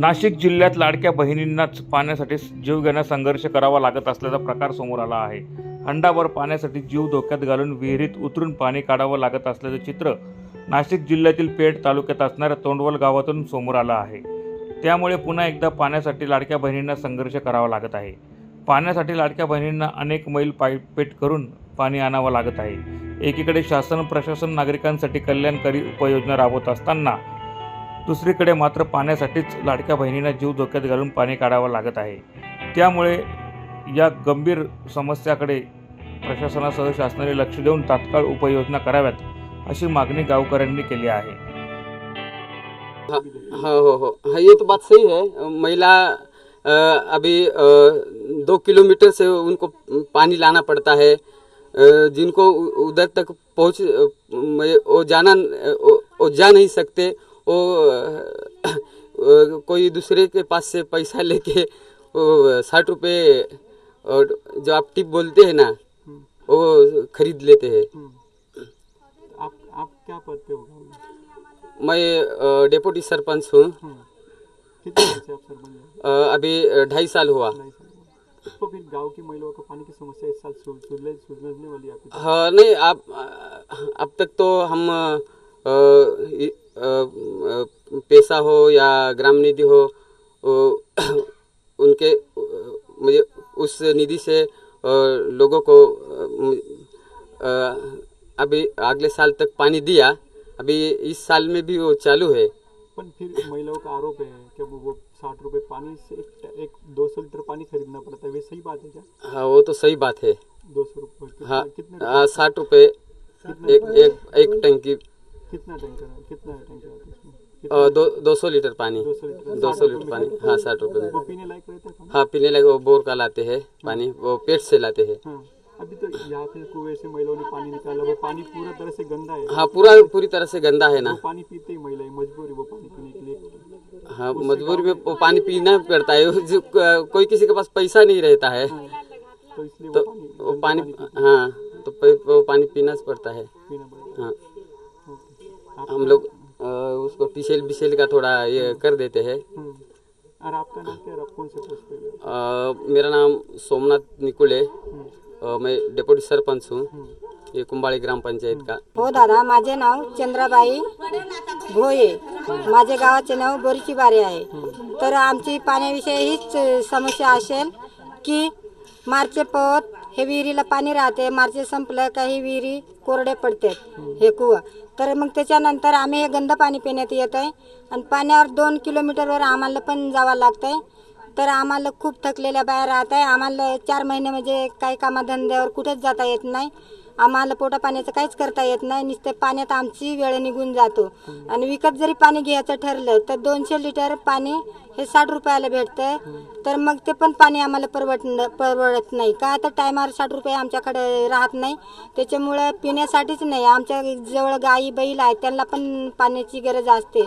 नाशिक जिल्ह्यात लाडक्या बहिणींनाच पाण्यासाठी जीवघेणा संघर्ष करावा लागत असल्याचा प्रकार समोर आला आहे. हंडावर पाण्यासाठी जीव धोक्यात घालून विहिरीत उतरून पाणी काढावं लागत असल्याचं चित्र नाशिक जिल्ह्यातील पेठ तालुक्यात असणाऱ्या तोंडवल गावातून समोर आलं आहे. त्यामुळे पुन्हा एकदा पाण्यासाठी लाडक्या बहिणींना संघर्ष करावा लागत आहे. पाण्यासाठी लाडक्या बहिणींना अनेक मैल पायपेट करून पाणी आणावं लागत आहे. एकीकडे शासन प्रशासन नागरिकांसाठी कल्याणकारी उपाययोजना राबवत असताना दुसरीकडे मात्र पाण्यासाठीच लाडक्या बहिणींना जीव धोक्यात घालून पाणी काढावं लागत आहे. त्यामुळे या गंभीर समस्याकडे प्रशासनासह शासनाने लक्ष देऊन तात्काळ उपाययोजना कराव्यात अशी मागणी गावकऱ्यांनी केली आहे. हाँ हो हो. हाँ ये तो बात सही है महिला अभी दो किलोमीटर से उनको पानी लाना पड़ता है। जिनको उधर तक पहुंच वो जाना वो जा नहीं सकते वो कोई दूसरे के पास से पैसा लेके वो साठ रुपये और जो आप टिप बोलते हैं ना वो खरीद लेते हैं। आप आप क्या पढ़ते हो? मैं डेपुटी सरपंच हूँ। हैं? अ, अभी ढाई साल हुआ। तो फिर गाँव की महिलाओं को पानी की समस्या इस साल सुलझने वाली आपकी हाँ। नहीं आप अब तक तो हम इ- अ, पैसा हो या ग्राम निधि हो उनके मुझे उस निधि से लोगों को अभी अगले साल तक पानी दिया। अभी इस साल में भी वो चालू है। फिर महिलाओं का आरोप है कि वो वो साठ रुपए पानी से एक, एक दो सौ लीटर पानी खरीदना पड़ता है। वे सही बात है क्या? हाँ वो तो सही बात है। दो सौ रुपये हाँ हाँ, साठ रुपये एक एक एक टंकी कितना टैंकर कितना टैंकर आता है इसमें? दो दो सौ लीटर पानी। दो सौ लीटर। पानी। हाँ साठ रुपये में। वो पीने लायक रहता है हाँ पीने लगे वो बोर का लाते हैं पानी। वो पेट से लाते हैं। हाँ। अभी तो यहाँ पे कुएँ से महिलाओं ने पानी निकाला। वो पानी पूरा तरह से गंदा है। हाँ पूरा पूरी तरह से गंदा है ना। वो पानी पीते ही महिलाएँ मजबूर है वो पानी पीने के लिए। हाँ मजबूरी में वो पानी पीना पड़ता है। जो कोई किसी के पास पैसा नहीं रहता है। तो इसलिए तो वो पानी वो पानी हाँ। तो वो पानी पीना पड़ता है। हाँ। हम लोग उसको टिशेल बिशेल का थोड़ा ये कर देते हैं। हम्म। और आपका नाम क्या आप कौन से पोस्ट पे मेरा नाम सोमनाथ निकुले। अ, मैं डेप्यूटी सरपंच हूँ। ये कुंबाड़ी ग्राम पंचायत का। हो दादा माझे नाव चंद्राबाई भोये। माझे गावाचे नाव बोरीची बारे आहे। तर आमची पाण्याविषयी हीच समस्या असेल की मार्चे पवत हे विहिरीला पाणी राहते मार्च संपलं काही विहिरी कोरडे पडतात हे कुवा. तर मग त्याच्यानंतर आम्ही हे गंद पाणी पिण्यात येत आहे. आणि पाण्यावर दोन किलोमीटरवर आम्हाला पण जावं लागतं आहे तर आम्हाला खूप थकलेल्या बाया राहत आहे. आम्हाला चार महिने म्हणजे काही कामाधंद्यावर कुठेच जाता येत नाही. आम्हाला पोटा पाण्याचं काहीच करता येत नाही. नुसतं पाण्यात आमची वेळ निघून जातो. आणि विकत जरी पाणी घ्यायचं ठरलं तर दोनशे लिटर पाणी हे साठ रुपयाला भेटतं तर मग ते पण पाणी आम्हाला परवड परवडत नाही. का तर टायमावर साठ रुपये आमच्याकडे राहत नाही. त्याच्यामुळं पिण्यासाठीच नाही. आमच्या जवळ गाई बैल आहेत त्यांना पण पाण्याची गरज असते.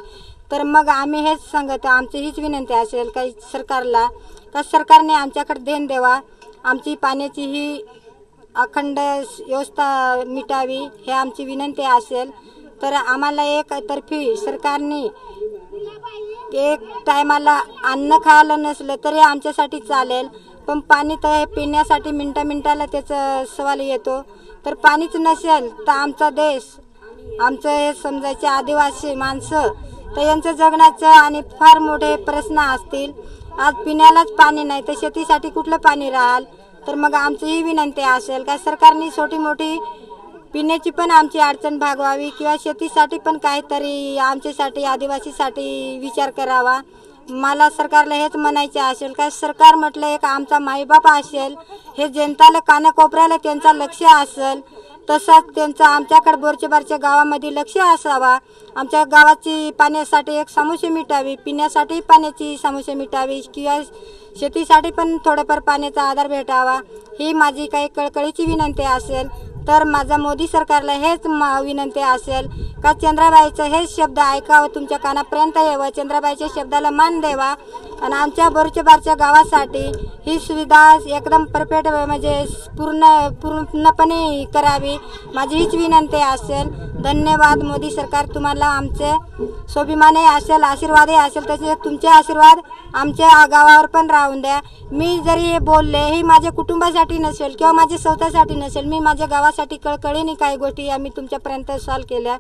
तर मग आम्ही हेच सांगत आमची हीच विनंती असेल काही सरकारला का सरकारने आमच्याकडे देण द्यावा. आमची पाण्याची ही अखंड व्यवस्था मिटावी हे आमची विनंती असेल. तर आम्हाला एक तर्फी सरकारने एक टायमाला अन्न खायला नसलं तरी आमच्यासाठी चालेल. पण पाणी तर हे पिण्यासाठी मिनटा मिनटाला त्याचं सवाल येतो. तर पाणीच नसेल तर आमचा देश आमचं हे समजायचे आदिवासी माणसं तर यांचं जगण्याचं आणि फार मोठे प्रश्न असतील. आज पिण्यालाच पाणी नाही तर शेतीसाठी कुठलं पाणी राहाल? तर मग आमची ही विनंती असेल. का सरकारने छोटी मोठी पिण्याची पण आमची अडचण भागवावी किंवा शेतीसाठी पण काहीतरी आमच्यासाठी आदिवासीसाठी विचार करावा. मला सरकारला हेच म्हणायचे असेल का सरकार म्हटलं एक आमचा माईबाप असेल हे जनताला कानाकोपऱ्याला त्यांचा लक्ष असेल तसंच त्यांचं आमच्याकडे बोरचेबारच्या बारच्या गावामध्ये लक्ष असावा. आमच्या गावाची पाण्यासाठी एक समस्या मिटावी पिण्यासाठी पाण्याची समस्या मिटावी किंवा शेतीसाठी पण थोडंफार पाण्याचा आधार भेटावा. ही माझी काही कळकळीची विनंती असेल. तर माझा मोदी सरकारला हेच मा- विनंती असेल का चंद्राबाईचं हेच शब्द ऐकावं तुमच्या कानापर्यंत यावं चंद्राबाईच्या शब्दाला मान द्यावा? आणि आमच्या बोरचेबारच्या गावासाठी ही सुविधा एकदम परफेक्ट म्हणजे पूर्ण पूर्णपणे करावी. माझी हीच विनंती असेल. धन्यवाद मोदी सरकार तुम्हाला आमचे स्वाभिमानही असेल आशीर्वादही असेल. तसे तुमचे आशीर्वाद आमच्या गावावर पण राहून द्या. मी जरी हे बोलले ही माझ्या कुटुंबासाठी नसेल किंवा माझ्या स्वतःसाठी नसेल मी माझ्या गावासाठी कळकळीने काही गोष्टी आम्ही तुमच्यापर्यंत सॉल्व केल्या.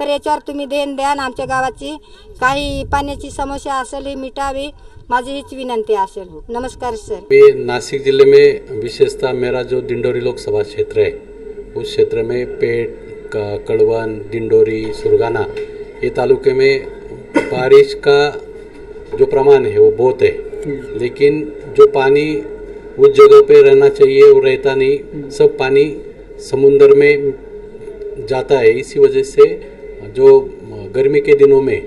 तर याच्यावर तुम्ही देण द्या आमच्या गावाची. काही पाण्याची समस्या असेल ही मिटावी. माझी हीच विनंती असेल. नमस्कार सर. मैं नासिक जिले में विशेषतः मेरा जो डिंडोरी लोकसभा क्षेत्र है उस क्षेत्र में पेट क- कड़वन डिंडोरी सुरगाना ये तालुके में बारिश का जो प्रमाण है वो बहुत है. लेकिन जो पानी उस जगह पे रहना चाहिए वो रहता नहीं. सब पानी समुंदर में जाता है इसी वजह से जो गर्मी के दिनों में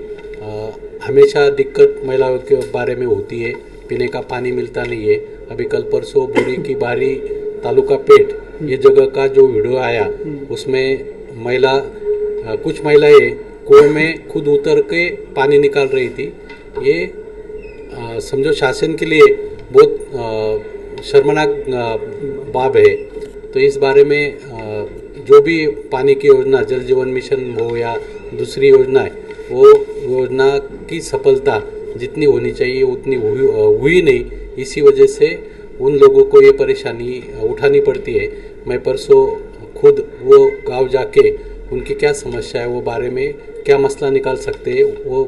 हमेशा दिक्कत महिलाओं के बारे में होती है, पीने का पानी मिलता नहीं है। अभी कल परसों बुरी की बारी, तालुका पेट, ये जगह का जो वीडियो आया, उसमें महिला कुछ महिलाएँ कुएँ में खुद उतर के पानी निकाल रही थी। ये समझो शासन के लिए बहुत शर्मनाक बाब है। तो इस बारे में जो भी पानी की योजना, जल जीवन मिशन हो या दूसरी योजना है। वो योजना की सफलता जितनी होनी चाहिए, उतनी हुई हुई नहीं। इसी वजह से उन लोगों को ये परेशानी उठानी पड़ती है। मैं परसों खुद वो गाँव जाके उनकी क्या समस्या है, वो बारे में क्या मसला निकाल सकते हैं, वो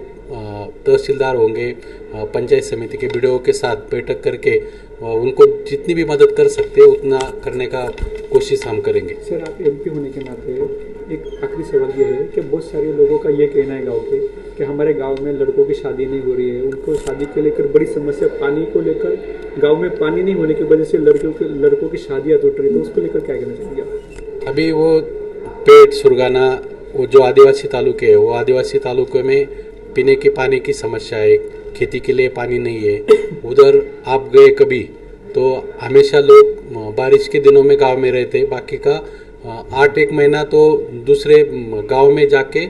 तहसीलदार होंगे पंचायत समिति के बीडीओ के साथ बैठक करके उनको जितनी भी मदद कर सकते हैं, उतना करने का कोशिश हम करेंगे। सर, आप एमपी होने के नाते एक आखिरी सवाल ये है कि बहुत सारे लोगों का ये कहना है गाँव के, कि हमारे गाँव में लड़कों की शादी नहीं हो रही है। उनको शादी के लेकर बड़ी समस्या, पानी को लेकर गाँव में पानी नहीं होने की वजह से लड़कियों के, लड़कों की शादियाँ टूट रही तो उसको लेकर क्या कहना चाहेंगे अभी वो पेट सुरगाना, वो जो आदिवासी तालुके है, वो आदिवासी तालुके में पीने के पानी की समस्या है। खेती के लिए पानी नहीं है। उधर आप गए कभी तो हमेशा लोग, बारिश के दिनों में गाँव में रहते बाकी का आठ एक महीना तो दूसरे गांव में जाके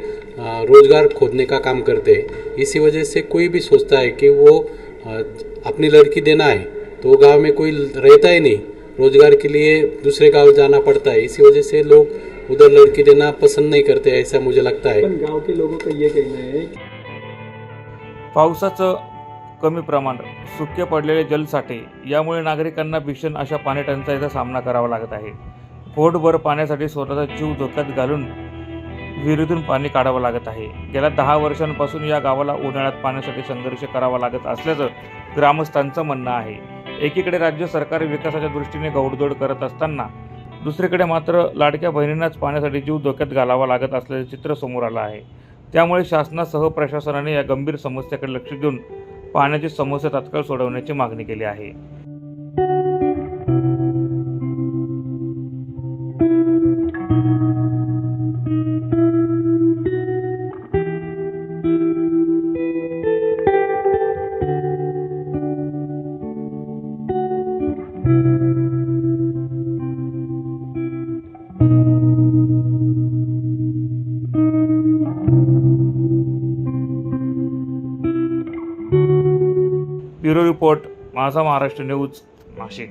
रोजगार खोदने का काम करते हैं। इसी वजह से कोई भी सोचता है कि वो अपनी लड़की देना है तो गांव में कोई रहता ही नहीं। रोजगार के लिए दूसरे गांव जाना पड़ता है। इसी वजह से लोग उधर लड़की देना पसंद नहीं करते ऐसा मुझे लगता है। पण गांव के लोगों का ये कहना है पावसाचं कमी प्रमाण सुके पडलेले जलसाठे यामुळे नागरिकांना भीषण अशा पाणी टंचाईचा सामना करावा लागत आहे. पोटभर पाण्यासाठी स्वतःचा जीव धोक्यात घालून विहिरीतून पाणी काढावं लागत आहे. गेल्या दहा वर्षांपासून या गावाला उन्हाळ्यात पाण्यासाठी संघर्ष करावा लागत असल्याचं ग्रामस्थांचं म्हणणं आहे. एकीकडे राज्य सरकार विकासाच्या दृष्टीने गौडदोड करत असताना दुसरीकडे मात्र लाडक्या बहिणींनाच पाण्यासाठी जीव धोक्यात घालावा लागत असल्याचे चित्र समोर आलं आहे. त्यामुळे शासनासह प्रशासनाने या गंभीर समस्येकडे लक्ष देऊन पाण्याची समस्या तात्काळ सोडवण्याची मागणी केली आहे. रिपोर्ट माझा महाराष्ट्र न्यूज नाशिक.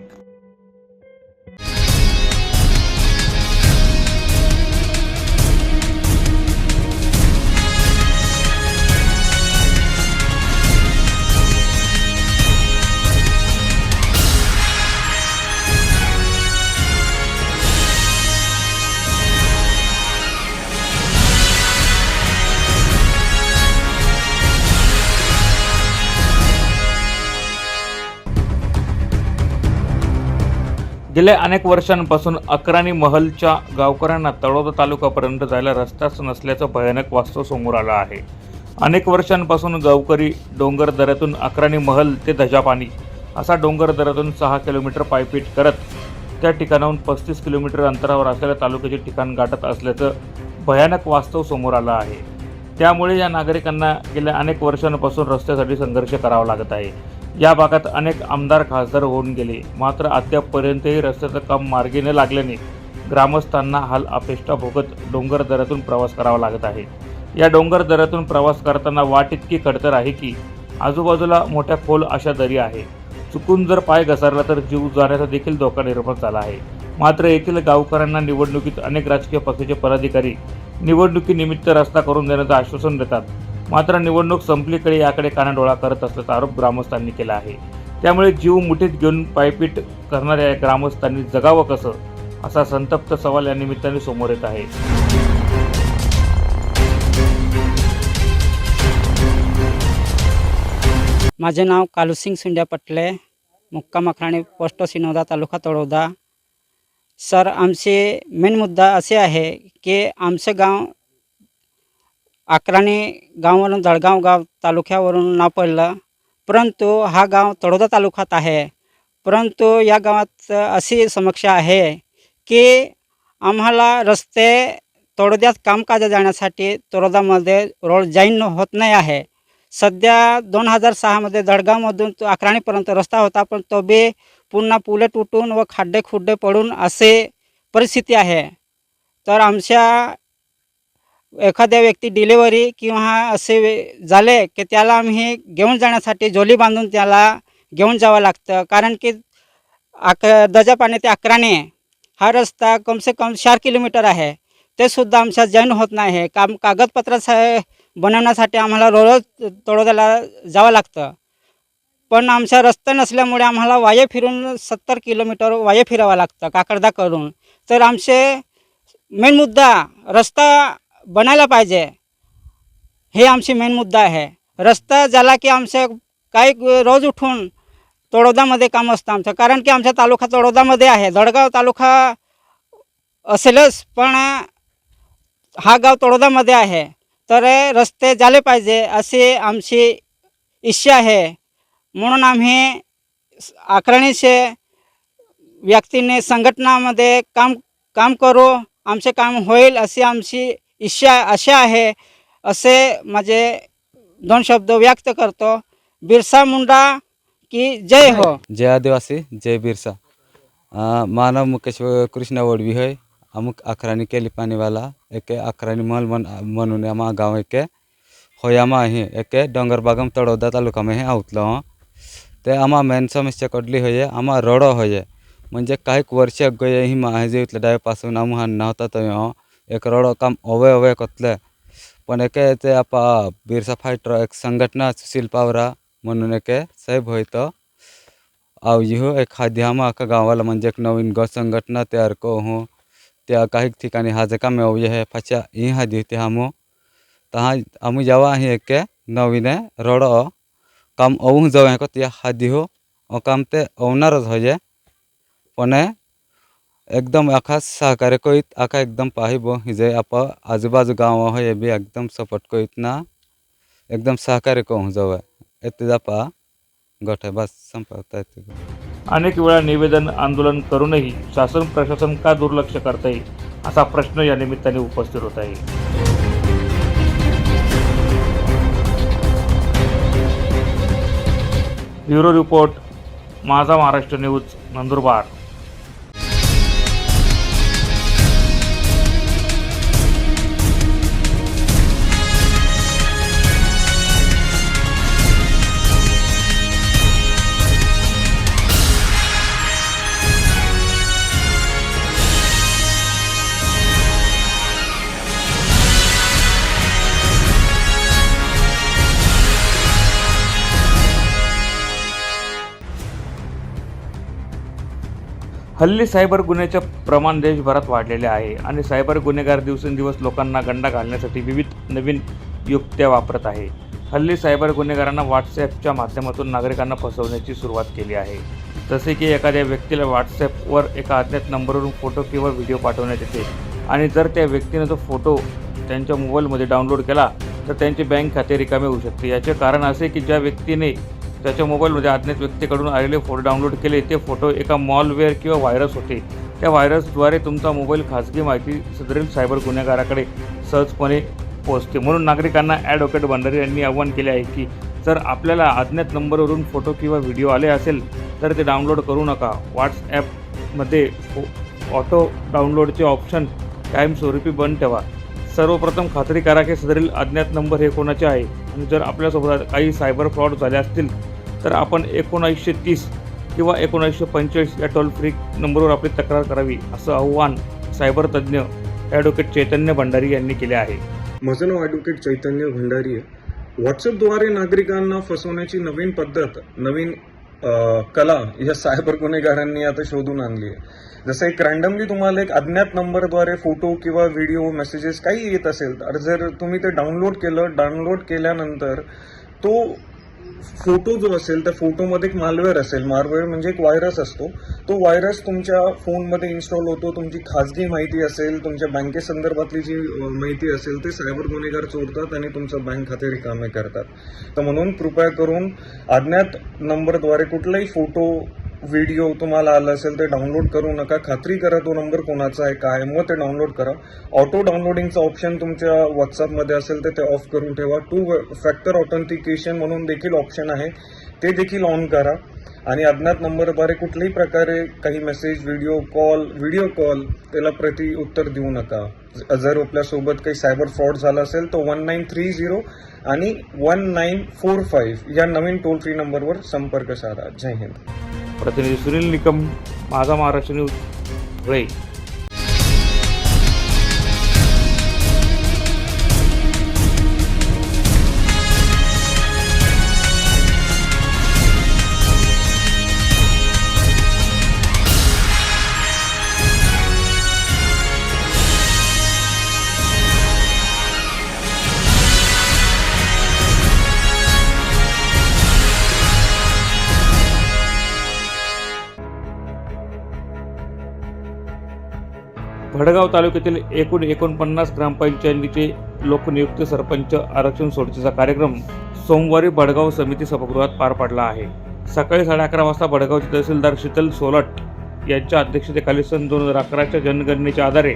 गेल्या अनेक वर्षांपासून अकराणी महलच्या गावकऱ्यांना तळोदा तालुक्यापर्यंत जायला रस्ताच नसल्याचं भयानक वास्तव समोर आलं आहे. अनेक वर्षांपासून गावकरी डोंगर दऱ्यातून अकराणी महल ते धजापाणी असा डोंगर दऱ्यातून सहा किलोमीटर पायपीट करत त्या ठिकाणाहून पस्तीस किलोमीटर अंतरावर असलेल्या तालुक्याचे ठिकाण गाठत असल्याचं भयानक वास्तव समोर आलं आहे. त्यामुळे या नागरिकांना गेल्या अनेक वर्षांपासून रस्त्यासाठी संघर्ष करावा लागत आहे. या भागात अनेक आमदार खासदार होऊन गेले. मात्र अद्यापपर्यंतही रस्त्याचं काम मार्गी न लागल्याने ग्रामस्थांना हाल अपेष्टा भोगत डोंगर दऱ्यातून प्रवास करावा लागत आहे. या डोंगर दऱ्यातून प्रवास करताना वाट इतकी खडतर आहे की आजूबाजूला मोठ्या खोल अशा दरी आहे. चुकून जर पाय घसरला तर जीव जाण्याचा देखील धोका निर्माण झाला आहे. मात्र येथील गावकऱ्यांना निवडणुकीत अनेक राजकीय पक्षाचे पदाधिकारी निवडणुकीनिमित्त रस्ता करून देण्याचं आश्वासन देतात. मात्र निवडणूक संपलीकडे याकडे कानाडोळा करत असल्याचा आरोप ग्रामस्थांनी केला आहे. त्यामुळे जीव मुठीत घेऊन पायपीट करणाऱ्या ग्रामस्थांनी जगावं कसं असा संतप्त सवाल या निमित्ताने समोर येत आहे. माझे नाव कालूसिंग सिंड्या पटले मुक्काम अखराणे पोस्ट सिनोदा तालुका तळोदा. सर आमचे मेन मुद्दा असे आहे की आमचं गाव अकराणी गावावरून जळगाव गाव तालुक्यावरून नाव पडलं. परंतु हा गाव तळोदा तालुक्यात आहे. परंतु या गावात अशी समस्या आहे की आम्हाला रस्ते तळोद्यात कामकाज जाण्यासाठी तळोदामध्ये रोड जाईन होत नाही आहे. सध्या दोन हजार सहामध्ये दडगावमधून तो अकराणीपर्यंत रस्ता होता पण तो बी पुन्हा पुले तुटून व खड्डे खुड्डे पडून असे परिस्थिती आहे. तर आमच्या एखाद्या व्यक्ती डिलेवरी किंवा असे झाले की त्याला आम्ही घेऊन जाण्यासाठी झोली बांधून त्याला घेऊन जावं लागतं. कारण की अक दजापाने ते अकराने हा रस्ता कमसे कम चार किलोमीटर आहे. ते सुद्धा आमच्या जैन होत नाही आहे. काम कागदपत्राचा बनवण्यासाठी आम्हाला रोज तळोद्याला जावं लागतं. पण आमचा रस्ता नसल्यामुळे आम्हाला वाये फिरून सत्तर किलोमीटर वाये फिरावं लागतं काकडदा करून. तर आमचे मेन मुद्दा रस्ता बनायला पाहिजे. हे आमची मेन मुद्दा आहे. रस्ता झाला की आमचं काही रोज उठून तळोदामध्ये काम असतं आमचं. कारण की आमचा तालुका तळोदामध्ये आहे. दडगाव तालुका असेलच पण हा गाव तळोदामध्ये आहे. तर रस्ते झाले पाहिजे अशी आमची इच्छा आहे. म्हणून आम्ही अकराणीचे व्यक्तीने संघटनामध्ये काम काम करू. आमचे काम होईल अशी आमची इच्छा अशा आहे असे माझे दोन शब्द व्यक्त करतो. बिरसा मुंडा की जय हो. जय आदिवासी जय बिरसा. मानव मुकेश कृष्ण वडवी होय अमुक अखरानी केली पाणीवाला एके अखरानी मल मन म्हणून आम्हा गाव एके होयामा आहे एके डोंगरबागम तड़ोदा तालुका में है आउतलो हो. ते आम्हा मेन समस्या कडली होये आम्हा रडो होये. म्हणजे काही वर्ष गये ही महाजे डायपासून आम्हा नव्हता तो एक रडो काम अवय ओवे कतले. पण एके ते आपा बिरसा फायटर एक संघटना सुशील पावरा म्हणून एके साहेब होय तो आव इहो एखाद्या आम्हा अख्खा गावाला म्हणजे एक नवीन गट संघटना तयार करू त्या काही ठिकाणी हा जे कामे अवय हे फाच्या ही हादी होते हमो. तहा आम्ही जावा आहे एके नवीने रडो काम अवू जाऊ हे त्या हादी हो. अ काम ते अवणारच होये. पण एकदम आखा सहकार्य करीत आखा एकदम पाहिब हिजे आप आजूबाजू गाँव हो ये भी एकदम सपोर्ट करीत ना एकदम सहकार्य कहूँ जाऊ येते जापा गट बस संपवता येते अनेक वेळा निवेदन आंदोलन करूनही शासन प्रशासन का दुर्लक्ष करता येईल असा प्रश्न या निमित्ताने उपस्थित होत आहे. ब्युरो रिपोर्ट माझा महाराष्ट्र न्यूज नंदुरबार. हल्ली सायबर गुन्ह्याचे प्रमाण देशभरात वाढलेले आहे आणि सायबर गुन्हेगार दिवसेंदिवस लोकांना गंडा घालण्यासाठी विविध नवीन युक्त्या वापरत आहे. हल्ली सायबर गुन्हेगारांना व्हॉट्सॲपच्या माध्यमातून नागरिकांना फसवण्याची सुरुवात केली आहे. जसे की एखाद्या व्यक्तीला व्हॉट्सॲपवर एका अज्ञात नंबरवरून फोटो किंवा व्हिडिओ पाठवण्यात येते आणि जर त्या व्यक्तीने तो फोटो त्यांच्या मोबाईलमध्ये डाउनलोड केला तर त्यांचे बँक खाते रिकामे होऊ शकते. याचे कारण असे की ज्या व्यक्तीने त्याच्या मोबाईलमध्ये अज्ञात व्यक्तीकडून आलेले फोटो डाउनलोड केले ते फोटो एका मॉलवेअर किंवा व्हायरस होते. त्या व्हायरसद्वारे तुमचा मोबाईल खाजगी माहिती सदरील सायबर गुन्हेगाराकडे सहजपणे पोहोचते. म्हणून नागरिकांना ॲडव्होकेट भंडारी यांनी आवाहन केले आहे की जर आपल्याला अज्ञात नंबरवरून फोटो किंवा व्हिडिओ आले असेल तर ते डाउनलोड करू नका. व्हॉट्सॲपमध्ये ऑटो डाउनलोडचे ऑप्शन कायमस्वरूपी बंद ठेवा. सर्वप्रथम खात्री करा की सदरील अज्ञात नंबर हे कोणाचे आहे? आणि जर आपल्यासोबत काही सायबर फ्रॉड झाले असतील तर आपण एकोणावीसशे तीस किंवा एकोणावीसशे पंचेचाळीस या टोल फ्री नंबरवर आपली तक्रार करावी असं आव्हान सायबर तज्ज्ञ ॲडव्होकेट चैतन्य भंडारी यांनी केले आहे. माझं नाव ॲडव्होकेट चैतन्य भंडारी व्हॉट्सअपद्वारे नागरिकांना फसवण्याची नवीन पद्धत नवीन कला या सायबर गुन्हेगारांनी आता शोधून आणली आहे. जसं एक रँडमली तुम्हाला एक अज्ञात नंबरद्वारे फोटो किंवा व्हिडिओ मेसेजेस काही येत असेल तर जर तुम्ही ते डाउनलोड केलं डाउनलोड केल्यानंतर तो फोटो जो असेल त्या फोटोमध्ये एक मालवेअर असेल. मालवेअर म्हणजे एक व्हायरस असतो. तो व्हायरस तुमच्या फोनमध्ये इन्स्टॉल होतो तुमची खाजगी माहिती असेल तुमच्या बँकेसंदर्भातली जी माहिती असेल ते सायबर गुन्हेगार चोरतात आणि तुमचं बँक खाते रिकामे करतात. तर म्हणून कृपया करून अज्ञात नंबरद्वारे कुठलाही फोटो व्हिडिओ तुम्हाला आला असेल ते डाउनलोड करू नका. खात्री करा तो नंबर कोणाचा आहे काय मग ते डाउनलोड करा. ऑटो डाउनलोडिंगचं ऑप्शन तुमच्या व्हॉट्सअपमध्ये असेल तर ते ऑफ करून ठेवा. टू फॅक्टर ऑथेंटिकेशन म्हणून देखील ऑप्शन आहे. ते देखील ऑन करा. आणि अज्ञात नंबरद्वारे कुठल्याही प्रकारे काही message video call video call त्याला प्रति उत्तर देऊ नका. जर आपल्यासोबत काही सायबर फ्रॉड झाला असेल तर वन नाईन थ्री झिरो आणि वन नाईन फोर फाईव्ह या नवीन टोल फ्री नंबरवर संपर्क साधा. जय हिंद. प्रतिनिधी सुनील निकम माझा महाराष्ट्र न्यूज धुळे भडगाव तालुक्यातील एकूण एकोणपन्नास ग्रामपंचायतीचे लोकनियुक्त सरपंच आरक्षण सोडतीचा कार्यक्रम सोमवारी भडगाव समिती सभागृहात पार पडला आहे. सकाळी साडे अकरा वाजता भडगावचे तहसीलदार शीतल सोलट यांच्या अध्यक्षतेखाली सन दोन हजार अकराच्या जनगणनेच्या आधारे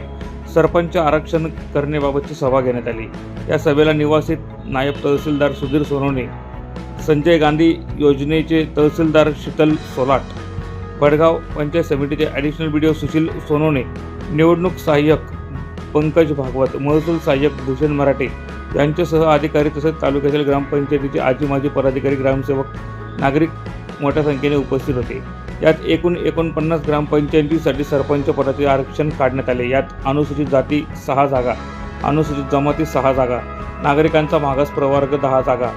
सरपंच आरक्षण करण्याबाबतची सभा घेण्यात आली. या सभेला निवासित नायब तहसीलदार सुधीर सोनवणे संजय गांधी योजनेचे तहसीलदार शीतल सोलाट भडगाव पंचायत समितीचे additional B D O Sushil Sonone निवडणूक सहाय्यक पंकज भागवत महसूल सहाय्यक भूषण मराठे यांच्यासह अधिकारी तसेच तालुक्यातील ग्रामपंचायतीचे आजी माजी पदाधिकारी ग्रामसेवक नागरिक मोठ्या संख्येने उपस्थित होते. यात एकूण एकोणपन्नास ग्रामपंचायतीसाठी सरपंच पदाचे आरक्षण काढण्यात आले. यात अनुसूचित जाती सहा जागा अनुसूचित जमाती सहा जागा नागरिकांचा मागास प्रवर्ग दहा जागा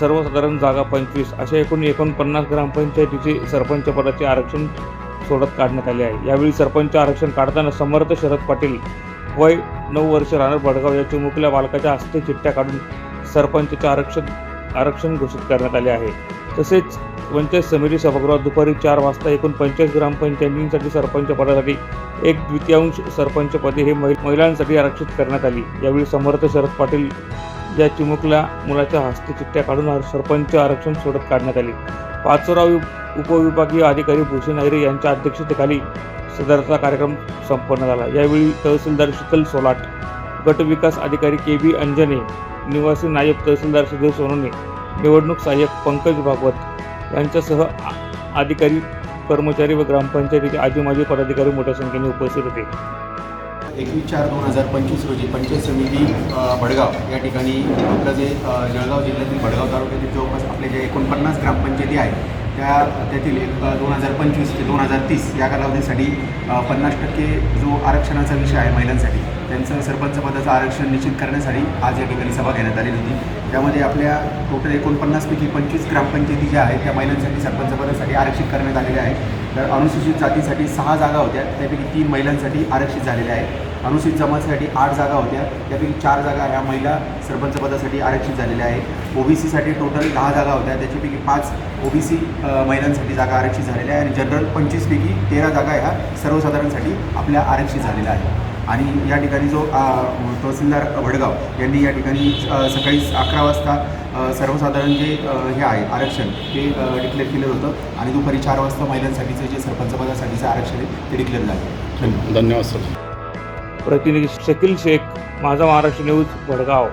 सर्वसाधारण जागा पंचवीस अशा एकूण एकोणपन्नास ग्रामपंचायतीचे सरपंच पदाचे आरक्षण सोडत काढण्यात आले आहे. यावेळी सरपंच आरक्षण काढताना समर्थ शरद पाटील वय नऊ वर्ष राहणार बडगाव या चिमुकल्या बालकाच्या हस्ते चिठ्ठ्या काढून सरपंचचे आरक्षण आरक्षण घोषित करण्यात आले आहे. तसेच पंचायत समिती सभागृहात दुपारी चार वाजता एकूण पंचायत ग्रामपंचायतींसाठी सरपंच पदासाठी एक द्वितीयांश सरपंच पदे हे महि- महिलांसाठी आरक्षित करण्यात आली. यावेळी समर्थ शरद पाटील या चिमुकल्या मुलाच्या हस्ते चिठ्ठ्या काढून सरपंच आरक्षण सोडत काढण्यात आली. पाचोराव उपविभागीय अधिकारी भूषण अहिरे यांच्या अध्यक्षतेखाली सदरचा कार्यक्रम संपन्न झाला. यावेळी तहसीलदार शीतल सोलाट गटविकास अधिकारी के बी अंजने निवासी नायब तहसीलदार सुधीर सोनोने निवडणूक सहाय्यक पंकज भागवत यांच्यासह अधिकारी कर्मचारी व ग्रामपंचायतीचे आजी माजी पदाधिकारी मोठ्या संख्येने उपस्थित होते. एकवीस चार दोन हजार पंचवीस रोजी पंचायत समिती भडगाव या ठिकाणी आपलं जे जळगाव जिल्ह्यातील भडगाव तालुक्यातील जवळपास आपले जे एकोणपन्नास ग्रामपंचायती आहेत त्या त्यातील एक दोन हजार पंचवीस ते दोन हजार तीस या कालावधीसाठी पन्नास टक्के जो आरक्षणाचा विषय आहे महिलांसाठी त्यांचं सरपंच पदाचं आरक्षण निश्चित करण्यासाठी आज या ठिकाणी सभा घेण्यात आलेली होती. त्यामध्ये आपल्या टोटल एकोणपन्नासपैकी पंचवीस ग्रामपंचायती ज्या आहेत त्या महिलांसाठी सरपंच पदासाठी आरक्षित करण्यात आलेल्या आहेत. तर अनुसूचित जातीसाठी सहा जागा होत्या. त्यापैकी तीन महिलांसाठी आरक्षित झालेल्या आहेत. अनुसूचित जमातीसाठी आठ जागा होत्या. त्यापैकी चार जागा ह्या महिला सरपंच पदासाठी आरक्षित झालेल्या आहेत. ओबीसीसाठी टोटल दहा जागा होत्या. त्याच्यापैकी पाच ओबीसी महिलांसाठी जागा आरक्षित झालेल्या आहे आणि जनरल पंचवीसपैकी तेरा जागा ह्या सर्वसाधारणसाठी आपल्या आरक्षित झालेल्या आहेत. आणि या ठिकाणी जो तहसीलदार वडगाव यांनी या ठिकाणी सकाळी अकरा वाजता सर्वसाधारण जे हे आहे आरक्षण ते डिक्लेअर केलं होतं आणि दुपारी चार वाजता महिलांसाठीचं जे सरपंच पदासाठीचं आरक्षण आहे ते डिक्लेअर झालं. धन्यवाद धन्यवाद सर. प्रतिनिधी शकील शेख माझा महाराष्ट्र न्यूज भडगाव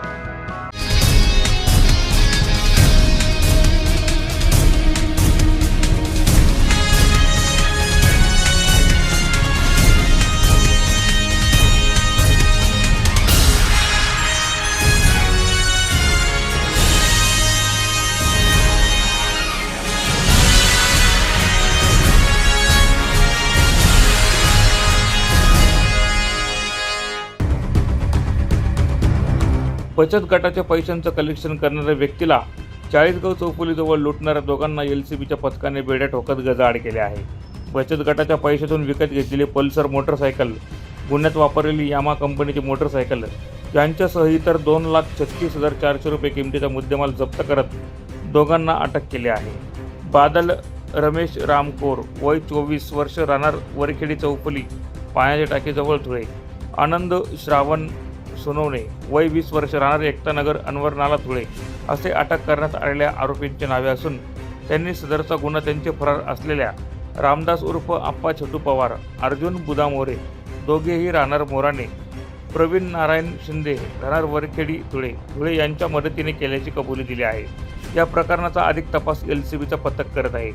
बचत गटाच्या पैशांचं कलेक्शन करणाऱ्या व्यक्तीला चाळीसगाव चौफुलीजवळ लुटणाऱ्या दोघांना एल सी बीच्या पथकाने बेड्या ठोकत गजाआड केले आहे. बचत गटाच्या पैशातून विकत घेतलेली पल्सर मोटरसायकल गुन्ह्यात वापरलेली यामा कंपनीची मोटरसायकल यांच्यासह इतर दोन लाख छत्तीस हजार चारशे रुपये किमतीचा मुद्देमाल जप्त करत दोघांना अटक केली आहे. बादल रमेश रामकोर वय चोवीस वर्ष राहणार वरखेडी चौफुली पाण्याच्या टाकीजवळ धुळे. आनंद श्रावण सोनवणे वय वीस वर्ष राहणारे एकतानगर अनवर नाला धुळे असे अटक करण्यात आलेल्या आरोपींचे नावे असून त्यांनी सदरचा गुन्हा त्यांचे फरार असलेल्या रामदास उर्फ आप्पा छटू पवार अर्जुन बुदामोरे दोघेही राहणार मोराणे प्रवीण नारायण शिंदे राहणार वरखेडी धुळे धुळे यांच्या मदतीने केल्याची कबुली दिली आहे. या प्रकरणाचा अधिक तपास एल सी बीचा पथक करत आहे.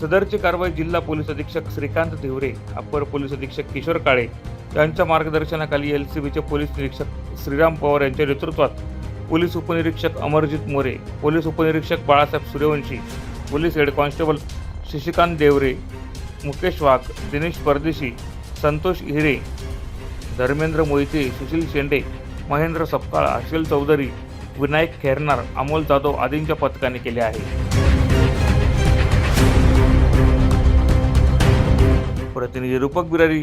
सदरची कारवाई जिल्हा पोलीस अधीक्षक श्रीकांत धिवरे अप्पर पोलीस अधीक्षक किशोर काळे यांच्या मार्गदर्शनाखाली एल सी बीचे पोलीस निरीक्षक श्रीराम पवार यांच्या नेतृत्वात पोलीस उपनिरीक्षक अमरजित मोरे पोलीस उपनिरीक्षक Balasaheb Suryavanshi police head constable Shashikant Deore Mukesh Wagh Dinesh Pardeshi Santosh Hire Dharmendra Mohite Sushil शेंडे महेंद्र सपकाळ अशिल चौधरी विनायक खेरनार अमोल जाधव आदींच्या पथकाने केले आहे. प्रतिनिधी रूपक बिरारी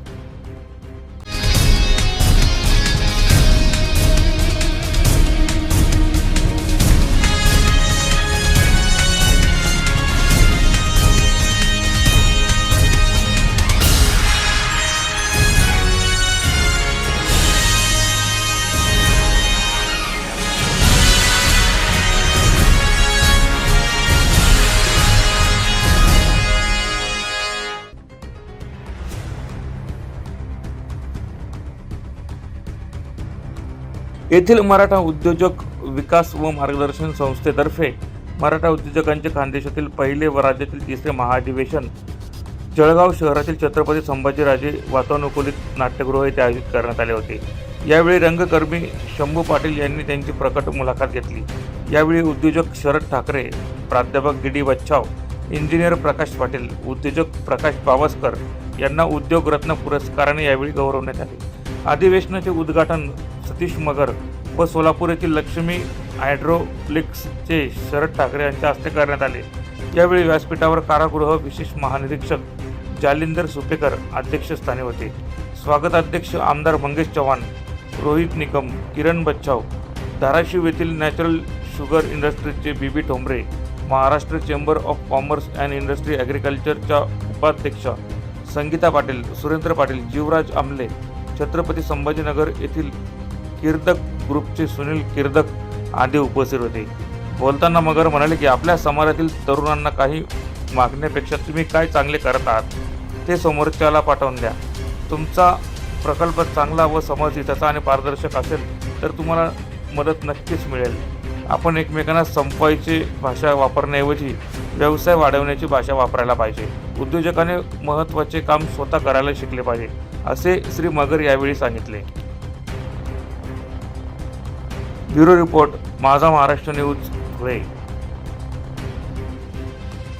येथील मराठा उद्योजक विकास व मार्गदर्शन संस्थेतर्फे मराठा उद्योजकांचे खानदेशातील पहिले व राज्यातील तिसरे महाअधिवेशन जळगाव शहरातील छत्रपती संभाजीराजे वातानुकूलित नाट्यगृह येथे आयोजित करण्यात आले होते. यावेळी रंगकर्मी शंभू पाटील यांनी त्यांची प्रकट मुलाखत घेतली. यावेळी उद्योजक शरद ठाकरे प्राध्यापक D D Bachhav engineer Prakash Patil उद्योजक प्रकाश पावसकर यांना उद्योगरत्न पुरस्काराने यावेळी गौरवण्यात आले. अधिवेशनाचे उद्घाटन सतीश मगर व सोलापूर येथील लक्ष्मी हायड्रोलिक्सचे शरद ठाकरे यांच्या हस्ते करण्यात आले. यावेळी व्यासपीठावर कारागृह विशेष महानिरीक्षक जालिंदर सुपेकर अध्यक्षस्थानी होते. स्वागताध्यक्ष आमदार मंगेश चव्हाण रोहित निकम किरण बच्छाव धाराशिव येथील natural sugar इंडस्ट्रीजचे B B Thombare Maharashtra chamber of commerce and industry ॲग्रिकल्चरच्या उपाध्यक्षा संगीता पाटील सुरेंद्र पाटील जीवराज आमले छत्रपती संभाजीनगर येथील किर्दक ग्रुपचे सुनील किर्दक आदी उपस्थित होते. बोलताना मगर म्हणाले की आपल्या समाजातील तरुणांना काही मागण्यापेक्षा तुम्ही काय चांगले करत आहात ते समोरच्याला पाठवून द्या. तुमचा प्रकल्प चांगला व समर्थिताचा आणि पारदर्शक असेल तर तुम्हाला मदत नक्कीच मिळेल. आपण एकमेकांना संपवायची भाषा वापरण्याऐवजी व्यवसाय वाढवण्याची भाषा वापरायला पाहिजे. उद्योजकाने महत्त्वाचे काम स्वतः करायला शिकले पाहिजे. असे श्री मगर यावेळी सांगितले. ब्युरो रिपोर्ट माझा महाराष्ट्र न्यूज धुळे